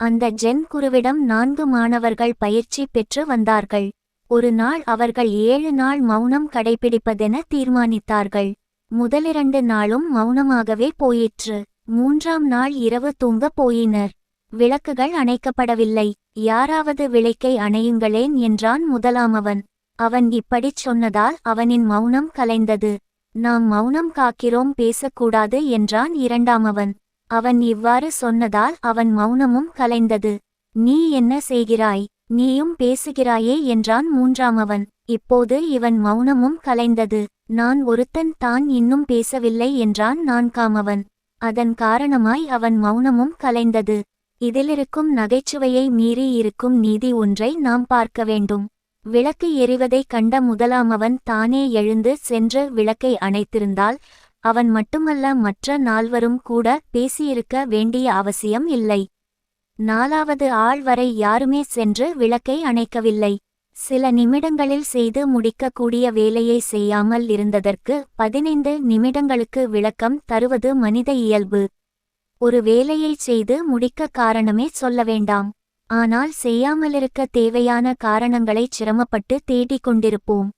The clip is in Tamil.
அந்த ஜென் குருவிடம் நான்கு மாணவர்கள் பயிற்சி பெற்று வந்தார்கள். ஒரு நாள் அவர்கள் ஏழு நாள் மௌனம் கடைபிடிப்பதென தீர்மானித்தார்கள். முதலிரண்டு நாளும் மௌனமாகவே போயிற்று. மூன்றாம் நாள் இரவு தூங்கப் போயினர். விளக்குகள் அணைக்கப்படவில்லை. யாராவது விளக்கை அணையுங்களேன் என்றான் முதலாமவன் அவன். இப்படிச் சொன்னதால் அவனின் மௌனம் கலைந்தது. நாம் மௌனம் காக்கிறோம் பேசக்கூடாது என்றான் இரண்டாமவன் அவன் இவ்வாறு சொன்னதால் அவன் மௌனமும் கலைந்தது. நீ என்ன செய்கிறாய்? நீயும் பேசுகிறாயே என்றான் மூன்றாமவன் இப்போது இவன் மௌனமும் கலைந்தது. நான் ஒருத்தன் தான் இன்னும் பேசவில்லை என்றான் நான்காமவன் அதன் காரணமாய் அவன் மௌனமும் கலைந்தது. இதிலிருக்கும் நகைச்சுவையை மீறி இருக்கும் நீதி ஒன்றை நாம் பார்க்க வேண்டும். விளக்கு எறிவதைக் கண்ட முதலாமவன் தானே எழுந்து சென்று விளக்கை அணைத்திருந்தால் அவன் மட்டுமல்ல மற்ற நால்வரும் கூட பேசியிருக்க வேண்டிய அவசியம் இல்லை. நாலாவது ஆள் வரை யாருமே சென்று விளக்கை அணைக்கவில்லை. சில நிமிடங்களில் செய்து முடிக்கக்கூடிய வேலையை செய்யாமல் இருந்ததற்கு பதினைந்து நிமிடங்களுக்கு விளக்கம் தருவது மனித இயல்பு. ஒரு வேலையைச் செய்து முடிக்க காரணமே சொல்ல வேண்டாம். ஆனால் செய்யாமலிருக்க தேவையான காரணங்களைச் சிரமப்பட்டு தேடிக் கொண்டிருப்போம்